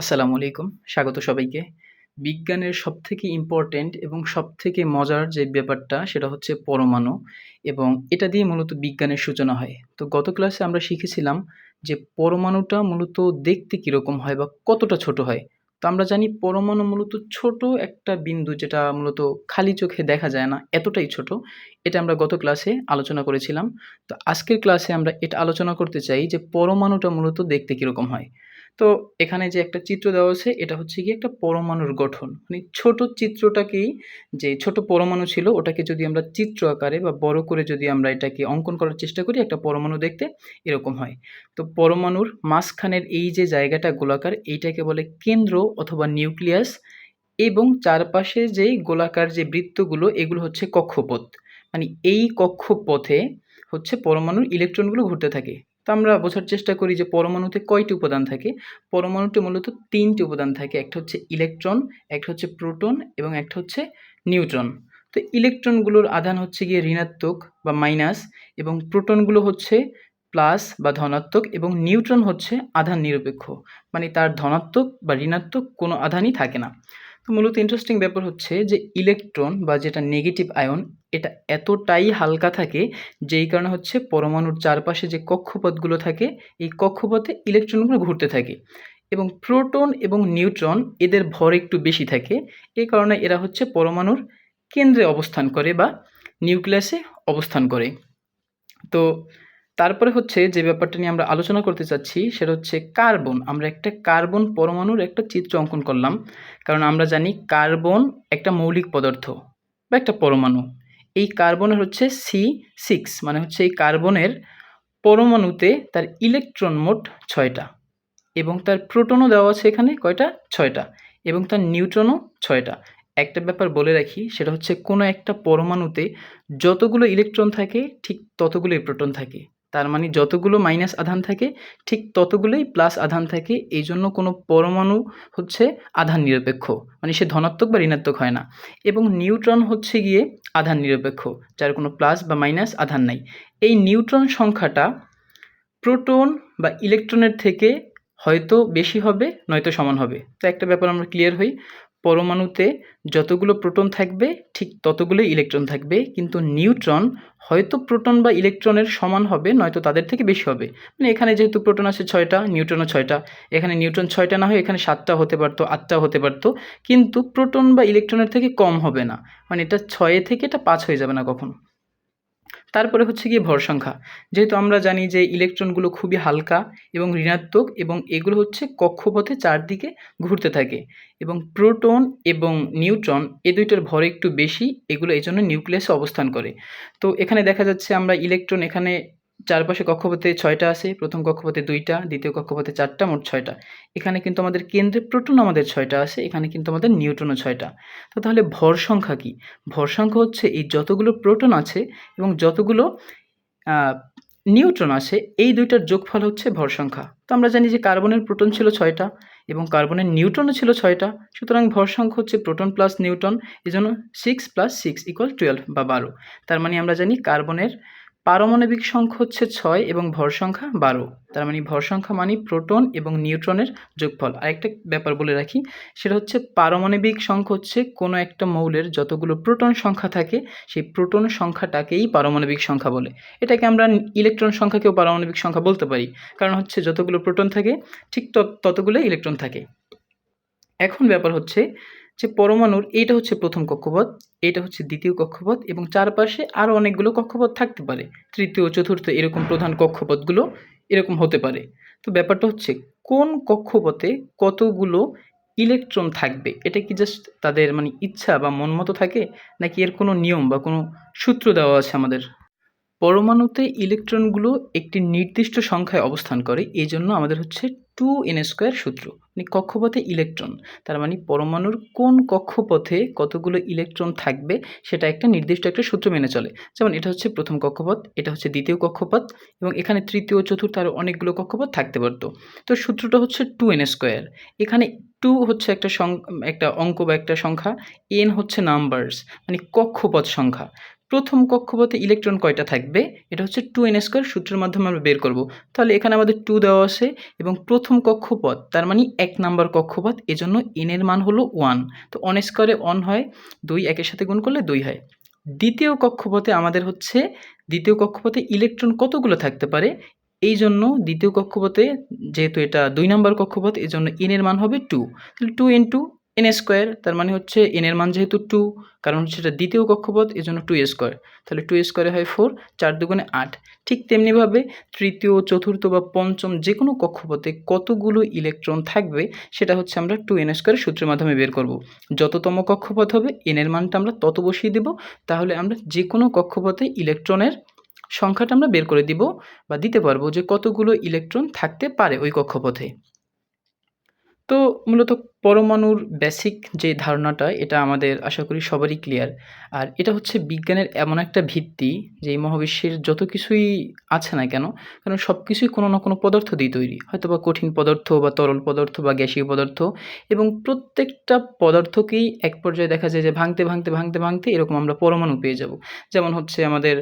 আসসালামু আলাইকুম, স্বাগত সবাইকে। বিজ্ঞানের সবথেকে ইম্পর্ট্যান্ট এবং সবথেকে মজার যে ব্যাপারটা, সেটা হচ্ছে পরমাণু এবং এটা দিয়ে মূলত বিজ্ঞানের সূচনা হয়। তো গত ক্লাসে আমরা শিখেছিলাম যে পরমাণুটা মূলত দেখতে কীরকম হয় বা কতটা ছোট হয়। তো আমরা জানি পরমাণু মূলত ছোট একটা বিন্দু যেটা মূলত খালি চোখে দেখা যায় না, এতটাই ছোট। এটা আমরা গত ক্লাসে আলোচনা করেছিলাম। তো আজকের ক্লাসে আমরা এটা আলোচনা করতে চাই যে পরমাণুটা মূলত দেখতে কীরকম হয়। তো এখানে যে একটা চিত্র দেওয়া আছে এটা হচ্ছে গিয়ে একটা পরমাণুর গঠন। মানে ছোট চিত্রটাকেই যে ছোট পরমাণু ছিল, ওটাকে যদি আমরা চিত্র আকারে বা বড় করে যদি আমরা এটাকে অঙ্কন করার চেষ্টা করি, একটা পরমাণু দেখতে এরকম হয়। তো পরমাণুর মাঝখানের এই যে জায়গাটা গোলাকার, এইটাকে বলে কেন্দ্র অথবা নিউক্লিয়াস এবং চারপাশে যেই গোলাকার যে বৃত্তগুলো, এগুলো হচ্ছে কক্ষপথ। মানে এই কক্ষপথে হচ্ছে পরমাণুর ইলেকট্রনগুলো ঘুরতে থাকে। তো আমরা বোঝার চেষ্টা করি যে পরমাণুতে কয়টি উপাদান থাকে? পরমাণুতে মূলত তিনটি উপাদান থাকে, একটা হচ্ছে ইলেকট্রন, একটা হচ্ছে প্রোটন এবং একটা হচ্ছে নিউট্রন। তো ইলেকট্রনগুলোর আধান হচ্ছে গিয়ে ঋণাত্মক বা মাইনাস এবং প্রোটনগুলো হচ্ছে প্লাস বা ধনাত্মক এবং নিউট্রন হচ্ছে আধান নিরপেক্ষ। মানে তার ধনাত্মক বা ঋণাত্মক কোনো আধানই থাকে না। তো মূলত ইন্টারেস্টিং ব্যাপার হচ্ছে যে ইলেকট্রন বা যেটা নেগেটিভ আয়ন এটা এতটাই হালকা থাকে, যেই কারণে হচ্ছে পরমাণুর চারপাশে যে কক্ষপথগুলো থাকে, এই কক্ষপথে ইলেকট্রনগুলো ঘুরতে থাকে। এবং প্রোটন এবং নিউট্রন এদের ভর একটু বেশি থাকে এই কারণে এরা হচ্ছে পরমাণুর কেন্দ্রে অবস্থান করে বা নিউক্লিয়াসে অবস্থান করে। তো তারপরে হচ্ছে যে ব্যাপারটা নিয়ে আমরা আলোচনা করতে চাচ্ছি, সেটা হচ্ছে কার্বন। আমরা একটা কার্বন পরমাণুর একটা চিত্র অঙ্কন করলাম, কারণ আমরা জানি কার্বন একটা মৌলিক পদার্থ বা একটা পরমাণু। এই কার্বনের হচ্ছে সি সিক্স মানে হচ্ছে এই কার্বনের পরমাণুতে তার ইলেকট্রন মোট ছয়টা এবং তার প্রোটনও দেওয়া আছে এখানে কয়টা? ছয়টা এবং তার নিউট্রনও ছয়টা। একটা ব্যাপার বলে রাখি, সেটা হচ্ছে কোনো একটা পরমাণুতে যতগুলো ইলেকট্রন থাকে, ঠিক ততগুলোই প্রোটন থাকে। তার মানে যতগুলো মাইনাস আধান থাকে, ঠিক ততগুলোই প্লাস আধান থাকে। এই জন্য কোনো পরমাণু হচ্ছে আধান নিরপেক্ষ মানে সে ধনাত্মক বা ঋণাত্মক হয় না। এবং নিউট্রন হচ্ছে গিয়ে আধান নিরপেক্ষ, যার কোনো প্লাস বা মাইনাস আধান নাই। এই নিউট্রন সংখ্যাটা প্রোটন বা ইলেকট্রনের থেকে হয়তো বেশি হবে, নয়তো সমান হবে। তো একটা ব্যাপার আমরা ক্লিয়ার হই। পরমাণুতে যতগুলো প্রোটন থাকবে, ঠিক ততগুলোই ইলেকট্রন থাকবে, কিন্তু নিউট্রন হয়তো প্রোটন বা ইলেকট্রনের সমান হবে, নয়তো তাদের থেকে বেশি হবে। মানে এখানে যেহেতু প্রোটন আছে ছয়টা, নিউট্রনও ছয়টা। এখানে নিউট্রন ছয়টা না হয়, এখানে সাতটা হতে পারতো, আটটা হতে পারতো। কিন্তু প্রোটন বা ইলেকট্রনের থেকে কম হবে না। মানে এটা ছয়ে থেকে এটা পাঁচ হয়ে যাবে না কখনো। তারপরে হচ্ছে গিয়ে ভর সংখ্যা। যেহেতু আমরা জানি যে ইলেকট্রনগুলো খুবই হালকা এবং ঋণাত্মক এবং এগুলো হচ্ছে কক্ষপথে চারদিকে ঘুরতে থাকে এবং প্রোটন এবং নিউট্রন এ দুইটার ভর একটু বেশি, এগুলো এই জন্য নিউক্লিয়াসে অবস্থান করে। তো এখানে দেখা যাচ্ছে আমরা ইলেকট্রন এখানে চারপাশে কক্ষপথে ছয়টা আছে, প্রথম কক্ষপথে দুইটা, দ্বিতীয় কক্ষপথে চারটা, মোট ছয়টা। এখানে কিন্তু আমাদের কেন্দ্রে প্রোটন আমাদের ছয়টা আছে, এখানে কিন্তু আমাদের নিউটনও ছয়টা। তো তাহলে ভর সংখ্যা কী? ভর সংখ্যা হচ্ছে এই যতগুলো প্রোটন আছে এবং যতগুলো নিউট্রন আছে, এই দুইটার যোগফল হচ্ছে ভর সংখ্যা। তো আমরা জানি যে কার্বনের প্রোটন ছিল ছয়টা এবং কার্বনের নিউট্রনও ছিল ছয়টা। সুতরাং ভর সংখ্যা হচ্ছে প্রোটন প্লাস নিউট্রন এই জন্য six plus six equal twelve বা বারো। তার মানে আমরা জানি কার্বনের পারমাণবিক সংখ্যা হচ্ছে ছয় এবং ভর সংখ্যা বারো। তার মানে ভর সংখ্যা মানে প্রোটন এবং নিউট্রনের যোগফল। আরেকটা ব্যাপার বলে রাখি, সেটা হচ্ছে পারমাণবিক সংখ্যা হচ্ছে কোনো একটা মৌলের যতগুলো প্রোটন সংখ্যা থাকে, সেই প্রোটন সংখ্যাটাকেই পারমাণবিক সংখ্যা বলে। এটাকে আমরা ইলেকট্রন সংখ্যাকেও পারমাণবিক সংখ্যা বলতে পারি, কারণ হচ্ছে যতগুলো প্রোটন থাকে, ঠিক ততগুলো ইলেকট্রন থাকে। এখন ব্যাপার হচ্ছে যে পরমাণুর, এইটা হচ্ছে প্রথম কক্ষপথ এটা হচ্ছে দ্বিতীয় কক্ষপথ এবং চারপাশে আরও অনেকগুলো কক্ষপথ থাকতে পারে। তৃতীয়, চতুর্থ এরকম প্রধান কক্ষপথগুলো এরকম হতে পারে। তো ব্যাপারটা হচ্ছে, কোন কক্ষপথে কতগুলো ইলেকট্রন থাকবে? এটা কি জাস্ট তাদের মানে ইচ্ছা বা মন মতো থাকে? নাকি এর কোনো নিয়ম বা কোনো সূত্র দেওয়া আছে আমাদের? পরমাণুতে ইলেকট্রনগুলো একটি নির্দিষ্ট সংখ্যায় অবস্থান করে, এই জন্য আমাদের হচ্ছে টু এন স্কোয়ার সূত্র মানে কক্ষপথে ইলেকট্রন। তার মানে পরমাণুর কোন কক্ষপথে কতগুলো ইলেকট্রন থাকবে, সেটা একটা নির্দিষ্ট একটা সূত্র মেনে চলে। যেমন এটা হচ্ছে প্রথম কক্ষপথ, এটা হচ্ছে দ্বিতীয় কক্ষপথ, এবং এখানে তৃতীয় চতুর্থ আরও অনেকগুলো কক্ষপথ থাকতে পারতো। তো সূত্রটা হচ্ছে টু এন স্কোয়ার। এখানে টু হচ্ছে একটা সং, একটা অঙ্ক বা একটা সংখ্যা, এন হচ্ছে নাম্বারস মানে কক্ষপথ সংখ্যা। প্রথম কক্ষপথে ইলেকট্রন কয়টা থাকবে? এটা হচ্ছে টু এন স্কোয়ার সূত্রের মাধ্যমে আমরা বের করব। তাহলে এখানে আমাদের টু দেওয়া আছে এবং প্রথম কক্ষপথ, তার মানে এক নাম্বার কক্ষপথ, এজন্য এনের মান হলো ওয়ান তো অন স্কোয়ারে অন হয়, দুই একের সাথে গুণ করলে দুই হয়। দ্বিতীয় কক্ষপথে আমাদের হচ্ছে, দ্বিতীয় কক্ষপথে ইলেকট্রন কতগুলো থাকতে পারে? এই জন্য দ্বিতীয় কক্ষপথে যেহেতু এটা দুই নম্বর কক্ষপথ এই জন্য এনের মান হবে টু তাহলে two in two N square তার মানে হচ্ছে এনের মান যেহেতু টু কারণ হচ্ছে এটা দ্বিতীয় কক্ষপথ এই জন্য টু স্কোয়ার তাহলে টু স্কোয়ারে হয় ফোর চার দুগুণে আট। ঠিক তেমনিভাবে তৃতীয়, চতুর্থ বা পঞ্চম যে কোনো কক্ষপথে কতগুলো ইলেকট্রন থাকবে, সেটা হচ্ছে আমরা টু এন স্কোয়ারের সূত্রের মাধ্যমে বের করব। যততম কক্ষপথ হবে এনের মানটা আমরা তত বসিয়ে দেব, তাহলে আমরা যে কোনো কক্ষপথে ইলেকট্রনের সংখ্যাটা আমরা বের করে দিব বা দিতে পারব যে কতগুলো ইলেকট্রন থাকতে পারে ওই কক্ষপথে। তো মূলত পরমাণুর বেসিক যে ধারণাটা, এটা আমাদের আশা করি সবারই ক্লিয়ার আর এটা হচ্ছে বিজ্ঞানের এমন একটা ভিত্তি যে মহাবিশ্বের যত কিছুই আছে না কেন, কারণ সব কিছুই কোনো না কোনো পদার্থ দিয়ে তৈরি। হয়তো বা কঠিন পদার্থ বা তরল পদার্থ বা গ্যাসীয় পদার্থ এবং প্রত্যেকটা পদার্থকেই এক পর্যায়ে দেখা যায় যে ভাঙতে ভাঙতে ভাঙতে ভাঙতে এরকম আমরা পরমাণু পেয়ে যাব। যেমন হচ্ছে আমাদের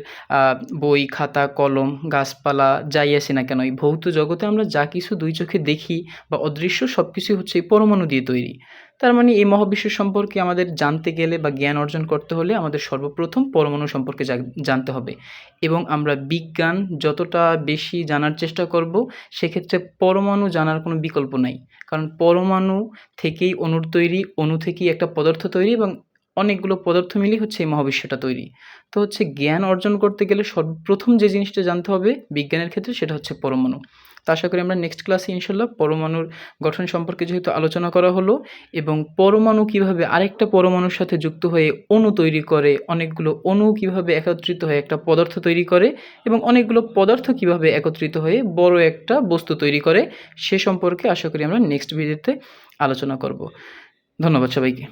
বই, খাতা, কলম, গাছপালা, যাই আসে না কেন, এই ভৌত জগতে আমরা যা কিছু দুই চোখে দেখি বা অদৃশ্য সব কিছুই হচ্ছে এই পরমাণু দিয়ে তৈরি। তার মানে এই মহাবিশ্ব সম্পর্কে আমাদের জানতে গেলে বা জ্ঞান অর্জন করতে হলে আমাদের সর্বপ্রথম পরমাণু সম্পর্কে জানতে হবে। এবং আমরা বিজ্ঞান যতটা বেশি জানার চেষ্টা করব, সেক্ষেত্রে পরমাণু জানার কোনো বিকল্প নাই। কারণ পরমাণু থেকেই অণুর তৈরি, অণু থেকেই একটা পদার্থ তৈরি এবং অনেকগুলো পদার্থ মিলিয়ে হচ্ছে এই মহাবিশ্বটা তৈরি। তো হচ্ছে জ্ঞান অর্জন করতে গেলে সর্বপ্রথম যে জিনিসটা জানতে হবে বিজ্ঞানের ক্ষেত্রে সেটা হচ্ছে পরমাণু। তো আশা করি আমরা নেক্সট ক্লাসে ইনশাল্লাহ পরমাণুর গঠন সম্পর্কে যেহেতু আলোচনা করা হলো এবং পরমাণু কীভাবে আরেকটা পরমাণুর সাথে যুক্ত হয়ে অণু তৈরি করে, অনেকগুলো অণু কীভাবে একত্রিত হয়ে একটা পদার্থ তৈরি করে এবং অনেকগুলো পদার্থ কীভাবে একত্রিত হয়ে বড় একটা বস্তু তৈরি করে, সে সম্পর্কে আশা করি আমরা নেক্সট ভিডিওতে আলোচনা করব। ধন্যবাদ সবাইকে।